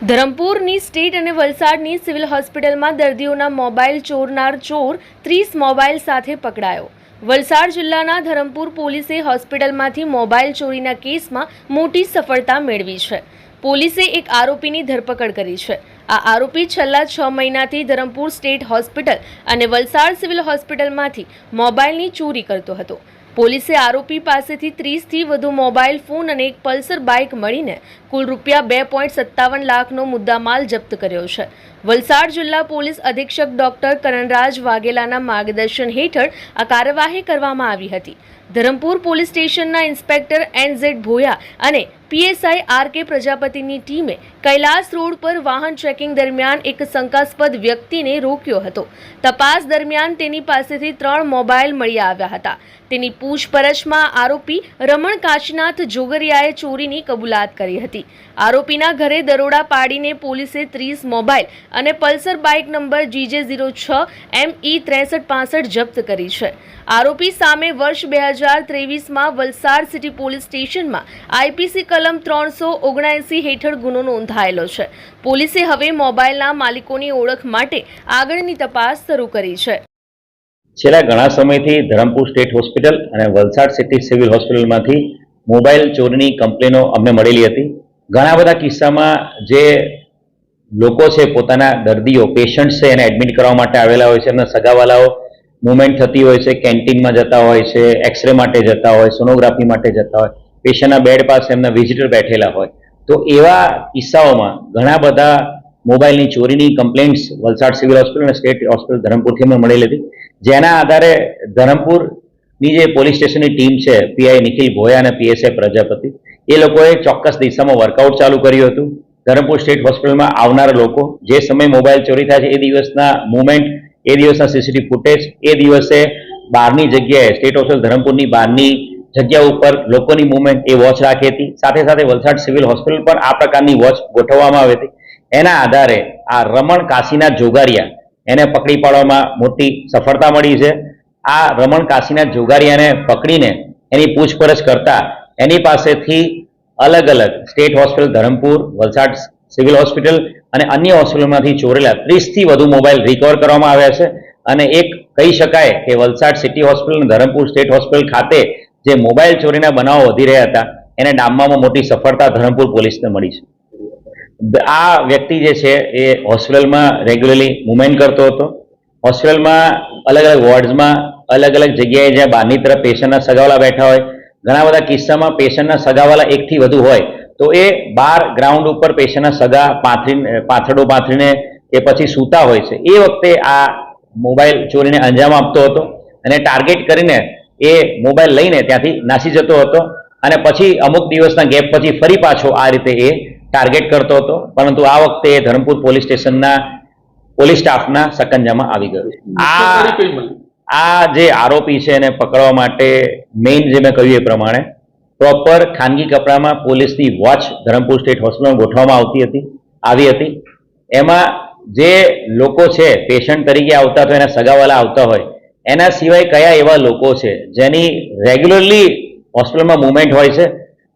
ધરમપુરની state અને વલસાડની civil હોસ્પિટલમાં દર્દીઓના મોબાઈલ ચોરનાર ચોર ત્રીસ મોબાઈલ સાથે પકડાયો. વલસાડ જિલ્લાના ધરમપુર પોલીસે હોસ્પિટલમાંથી મોબાઈલ ચોરીના કેસમાં મોટી સફળતા મેળવી છે. પોલીસે એક આરોપીની ધરપકડ કરી છે. આ આરોપી છેલ્લા છ મહિનાથી ધરમપુર સ્ટેટ હોસ્પિટલ અને વલસાડ સિવિલ હોસ્પિટલમાંથી મોબાઈલની ચોરી કરતો હતો. પોલીસે આરોપી પાસેથી ત્રીસથી વધુ મોબાઈલ ફોન અને એક પલ્સર બાઇક મળીને કુલ રૂપિયા બે પોઈન્ટ સત્તાવન લાખનો મુદ્દામાલ જપ્ત કર્યો છે. વલસાડ જિલ્લા પોલીસ અધિક્ષક ડોક્ટર કરણરાજ વાઘેલાના માર્ગદર્શન હેઠળ આ કાર્યવાહી કરવામાં આવી હતી. ધરમપુર પોલીસ સ્ટેશનના ઇન્સ્પેક્ટર એન ઝેડ ભોયા અને પીએસઆઈ આર કે પ્રજાપતિની ટીમે કૈલાસ રોડ પર વાહન ચેકિંગ દરમિયાન એક શંકાસ્પદ વ્યક્તિને રોક્યો હતો. તપાસ દરમિયાન તેની પાસેથી ત્રણ મોબાઈલ મળી આવ્યા હતા. તેની પૂછપરછમાં આરોપી રમણ કાશીનાથ જોગરિયાએ ચોરીની કબૂલાત કરી હતી. આરોપીના ઘરે દરોડા પાડીને પોલીસે ત્રીસ મોબાઈલ અને Pulsar bike number GJ zero છ એમ ઈ ત્રેસઠ પાસઠ જપ્ત કરી છે. આરોપી સામે વર્ષ બે હજાર ત્રેવીસમાં વલસાડ સિટી પોલીસ સ્ટેશનમાં આઈપીસી કલમ ત્રણસો ઓગણએંસી હેઠળ ગુનો નોંધાયેલો છે. પોલીસે હવે મોબાઈલના માલિકોની ઓળખ માટે આગળની તપાસ શરૂ કરી છે. છેલ્લા ઘણા સમયથી ધરમપુર સ્ટેટ હોસ્પિટલ અને વલસાડ સિટી સિવિલ હોસ્પિટલમાંથી મોબાઈલ ચોરીની કમ્પ્લેનો અમને મળેલી હતી. ઘણા બધા કિસ્સામાં જે લોકો છે પોતાના દર્દીઓ પેશન્ટ છે એને એડમિટ કરવા માટે આવેલા હોય છે. એમના સગાવાલાઓ મુવમેન્ટ થતી હોય છે, કેન્ટીનમાં જતા હોય છે, એક્સરે માટે જતા હોય, સોનોગ્રાફી માટે જતા હોય. પેશન્ટના બેડ પાસે એમના વિઝિટર બેઠેલા હોય. તો એવા કિસ્સાઓમાં ઘણા બધા મોબાઈલની ચોરીની કમ્પ્લેન્ટ્સ વલસાડ સિવિલ હોસ્પિટલ અને સ્ટેટ હોસ્પિટલ ધરમપુરથી અમને મળેલી હતી. જેના આધારે ધરમપુરની જે પોલીસ સ્ટેશનની ટીમ છે પીઆઈ નિખિલ ભોયા અને પીએસઆઈ પ્રજાપતિ, એ લોકોએ ચોક્કસ દિશામાં વર્કઆઉટ ચાલુ કર્યું હતું. ધરમપુર સ્ટેટ હોસ્પિટલમાં આવનારા લોકો જે સમયે મોબાઈલ ચોરી થાય છે, એ દિવસના મુવમેન્ટ એ દિવસના સીસીટીવી ફૂટેજ એ દિવસે બહારની જગ્યાએ સ્ટેટ હોસ્પિટલ ધરમપુરની બહારની જગ્યા ઉપર લોકોની મુવમેન્ટ એ વોચ રાખી હતી. સાથે સાથે વલસાડ સિવિલ હોસ્પિટલ પર આ પ્રકારની વોચ ગોઠવવામાં આવી હતી. એના આધારે આ રમણ કાશીનાથ જોગારિયા એને પકડી પાડવામાં મોટી સફળતા મળી છે. આ રમણ કાશીનાથ જોગારિયાને પકડીને એની પૂછપરછ કરતા એની પાસેથી અલગ અલગ state hospital Dharampur, Valsad civil hospital અને અન્ય હોસ્પિટલમાંથી ચોરેલા ત્રીસથી વધુ મોબાઈલ રિકવર કરવામાં આવ્યા છે. અને એક કહી શકાય કે વલસાડ સિટી હોસ્પિટલ અને ધરમપુર સ્ટેટ હોસ્પિટલ ખાતે જે મોબાઈલ ચોરીના બનાવો વધી રહ્યા હતા, એને ડામવામાં મોટી સફળતા ધરમપુર પોલીસને મળી છે. આ વ્યક્તિ જે છે એ હોસ્પિટલમાં રેગ્યુલરલી મુવમેન્ટ કરતો હતો. હોસ્પિટલમાં અલગ અલગ વોર્ડ્સમાં અલગ અલગ જગ્યાએ જ્યાં બહારની તરફ પેશન્ટના સગાવાલા બેઠા હોય, ઘણા બધા કિસ્સામાં પેશન્ટના સગાવાલા એકથી વધુ હોય, તો એ બાર ગ્રાઉન્ડ ઉપર પેશન્ટના સગા પાથરી પાથરડો પાથરીને કે પછી સૂતા હોય છે. એ વખતે આ મોબાઈલ ચોરીને અંજામ આપતો હતો અને ટાર્ગેટ કરીને એ મોબાઈલ લઈને ત્યાંથી નાસી જતો હતો અને પછી અમુક દિવસના ગેપ પછી ફરી પાછો આ રીતે એ ટાર્ગેટ કરતો હતો. પરંતુ આ વખતે એ ધરમપુર પોલીસ સ્ટેશનના પોલીસ સ્ટાફના સકંજામાં આવી ગયો. છે. આ આ જે આરોપી છે એને પકડવા માટે મેઇન જે મેં કહ્યું એ પ્રમાણે પ્રોપર ખાનગી કપડામાં પોલીસની વોચ ધરમપુર સ્ટેટ હોસ્પિટલમાં ગોઠવવામાં આવતી હતી આવી હતી. એમાં જે લોકો છે પેશન્ટ તરીકે આવતા તો એના સગાવાલા આવતા હોય. એના સિવાય કયા એવા લોકો છે? જેની રેગ્યુલરલી હોસ્પિટલમાં મુવમેન્ટ હોય છે,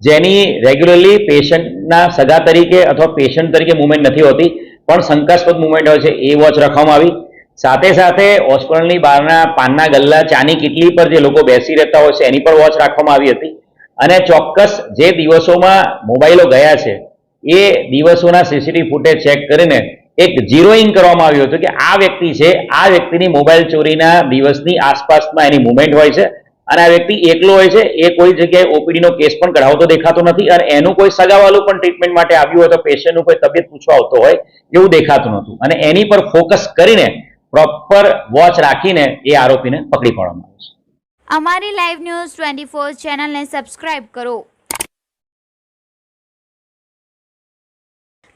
જેની રેગ્યુલરલી પેશન્ટના સગા તરીકે અથવા પેશન્ટ તરીકે મુવમેન્ટ નથી હોતી, પણ શંકાસ્પદ મુવમેન્ટ હોય છે, એ વોચ રાખવામાં આવી. સાથે સાથે હોસ્પિટલની બહારના પાનના ગલ્લા, ચાની કિટલી પર જે લોકો બેસી રહેતા હોય છે, એની પર વોચ રાખવામાં આવી હતી. અને ચોક્કસ જે દિવસોમાં મોબાઈલો ગયા છે, એ દિવસોના સીસીટીવી ફૂટેજ ચેક કરીને એક ઝીરોઈંગ કરવામાં આવ્યું હતું કે આ વ્યક્તિ છે, આ વ્યક્તિની મોબાઈલ ચોરીના દિવસની આસપાસમાં એની મુવમેન્ટ હોય છે અને આ વ્યક્તિ એકલો હોય છે, એ કોઈ જગ્યાએ ઓપીડીનો કેસ પણ કઢાવતો દેખાતો નથી અને એનું કોઈ સગાવાલું પણ ટ્રીટમેન્ટ માટે આવ્યું હોય તો પેશન્ટનું કોઈ તબિયત પૂછવા આવતો હોય એવું દેખાતું નહોતું. અને એની પર ફોકસ કરીને પ્રોપર વોચ રાખીને એ આરોપીને પકડી પાડવામાં આવે છે. અમારી લાઈવ ન્યૂઝ ટ્વેન્ટી ફોર ચેનલને સબસ્ક્રાઇબ કરો.